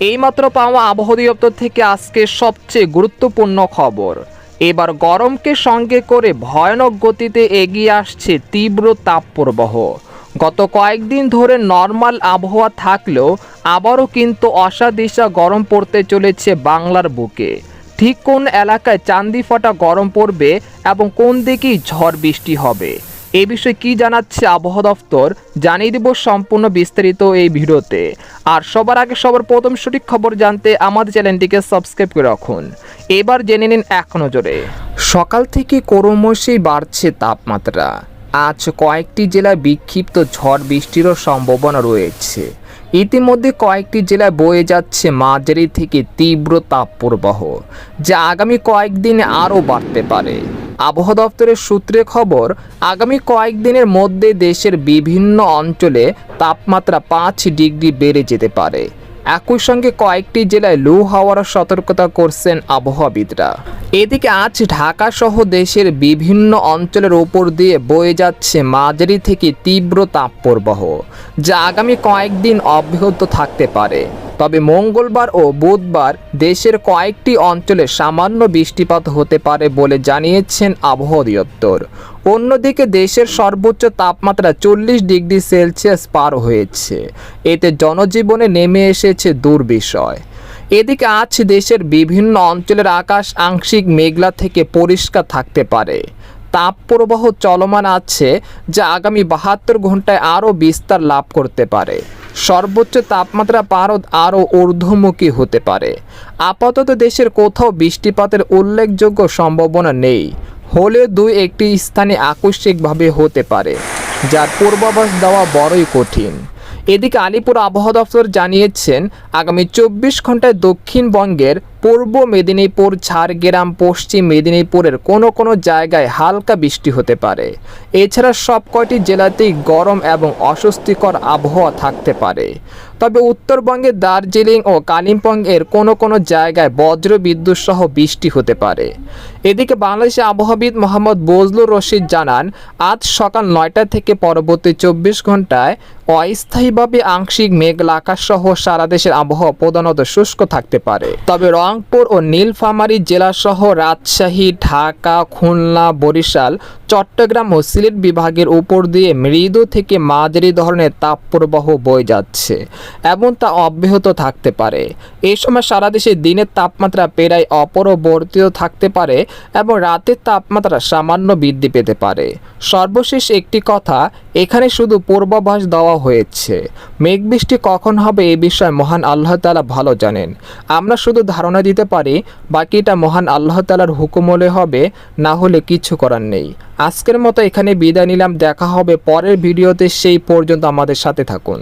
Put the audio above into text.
এইমাত্র পাওয়া আবহাওয়া দপ্তর থেকে আজকে সবচেয়ে গুরুত্বপূর্ণ খবর। এবার গরমকে সঙ্গে করে ভয়ানক গতিতে এগিয়ে আসছে তীব্র তাপপ্রবাহ। গত কয়েকদিন ধরে নর্মাল আবহাওয়া থাকলেও আবারও কিন্তু অসাদিশা গরম পড়তে চলেছে বাংলার বুকে। ঠিক কোন এলাকায় চান্দি ফাটা গরম পড়বে এবং কোন দিকেই ঝড় বৃষ্টি হবে? এ বিষয়ে কি জানাচ্ছে আবহাওয়া দফতর জানিয়ে দেব সম্পূর্ণ বিস্তারিত এই ভিডিওতে। আর সবার আগে সবার প্রথম সঠিক খবর জানতে আমাদের চ্যানেলটিকে সাবস্ক্রাইব করে রাখুন। এবার জেনে নিন এক নজরে। সকাল থেকে ক্রমশই বাড়ছে তাপমাত্রা। আজ কয়েকটি জেলায় বিক্ষিপ্ত ঝড় বৃষ্টিরও সম্ভাবনা রয়েছে। ইতিমধ্যে কয়েকটি জেলায় বয়ে যাচ্ছে মাঝারি থেকে তীব্র তাপপ্রবাহ, যা আগামী কয়েকদিনে আরও বাড়তে পারে। আবহাওয়া দপ্তরের সূত্রে খবর, আগামী কয়েকদিনের মধ্যে দেশের বিভিন্ন অঞ্চলে তাপমাত্রা পাঁচ ডিগ্রি বেড়ে যেতে পারে। একই সঙ্গে কয়েকটি জেলায় লু হাওয়ার সতর্কতা করছেন আবহাওয়াবিদরা। এদিকে আজ ঢাকা সহ দেশের বিভিন্ন অঞ্চলের ওপর দিয়ে বয়ে যাচ্ছে মাঝারি থেকে তীব্র তাপপ্রবাহ, যা আগামী কয়েকদিন অব্যাহত থাকতে পারে। তবে মঙ্গলবার ও বুধবার দেশের কয়েকটি অঞ্চলে সামান্য বৃষ্টিপাত হতে পারে বলে জানিয়েছেন আবহাওয়া দপ্তর অন্যদিকে দেশের সর্বোচ্চ তাপমাত্রা চল্লিশ ডিগ্রি সেলসিয়াস পার হয়েছে। এতে জনজীবনে নেমে এসেছে দুর্বিষয়। এদিকে আজ দেশের বিভিন্ন অঞ্চলের আকাশ আংশিক মেঘলা থেকে পরিষ্কার থাকতে পারে। তাপপ্রবাহ চলমান আছে, যা আগামী বাহাত্তর ঘন্টায় আরও বিস্তার লাভ করতে পারে। সর্বোচ্চ তাপমাত্রা পারদ আরও ঊর্ধ্বমুখী হতে পারে। আপাতত দেশের কোথাও বৃষ্টিপাতের উল্লেখযোগ্য সম্ভাবনা নেই। হলে দুই একটি স্থানে আকস্মিকভাবে হতে পারে, যার পূর্বাভাস দেওয়া বড়ই কঠিন। এদিকে আলিপুর আবহাওয়া দপ্তর জানিয়েছেন, আগামী চব্বিশ ঘন্টায় দক্ষিণবঙ্গের পূর্ব মেদিনীপুর, ঝাড়গ্রাম, পশ্চিম মেদিনীপুরের কোনো কোনো জায়গায় হালকা বৃষ্টি হতে পারে। এছাড়া সব কয়টি জেলাতেই গরম এবং অস্বস্তিকর আবহাওয়া থাকতে পারে। তবে উত্তরবঙ্গের দার্জিলিং ও কালিম্পংয়ের কোনো কোনো জায়গায় বজ্র বিদ্যুৎ সহ বৃষ্টি হতে পারে। এদিকে বাংলাদেশে আবহাওয়াবিদ মোহাম্মদ বজলুর রশিদ জানান, আজ সকাল নয়টা থেকে পরবর্তী চব্বিশ ঘন্টায় অস্থায়ীভাবে আংশিক মেঘলা আকাশ সহ সারা দেশের আবহাওয়া প্রধানত শুষ্ক থাকতে পারে। তবে রংপুর ও নীলফামারী জেলাসহ রাজশাহী, ঢাকা, খুলনা, বরিশাল, চট্টগ্রাম ও সিলেট বিভাগের উপর দিয়ে মৃদু থেকে মাঝারি ধরনের তাপপ্রবাহ বয়ে যাচ্ছে এবং তা অব্যাহত থাকতে পারে। এই সময় সারা দেশে দিনের তাপমাত্রা প্রায় অপরবর্তীয় থাকতে পারে এবং রাতের তাপমাত্রা সামান্য বৃদ্ধি পেতে পারে। সর্বশেষ একটি কথা, এখানে শুধু পূর্বাভাস দেওয়া হয়েছে। মেঘ বৃষ্টি কখন হবে এ বিষয়ে মহান আল্লাহ তালা ভালো জানেন। আমরা শুধু ধারণা দিতে পারি, বাকিটা মহান আল্লাহ তালার হুকুমলে হবে, না হলে কিছু করার নেই। আজকের মতো এখানে বিদায় নিলাম, দেখা হবে পরের ভিডিওতে, সেই পর্যন্ত আমাদের সাথে থাকুন।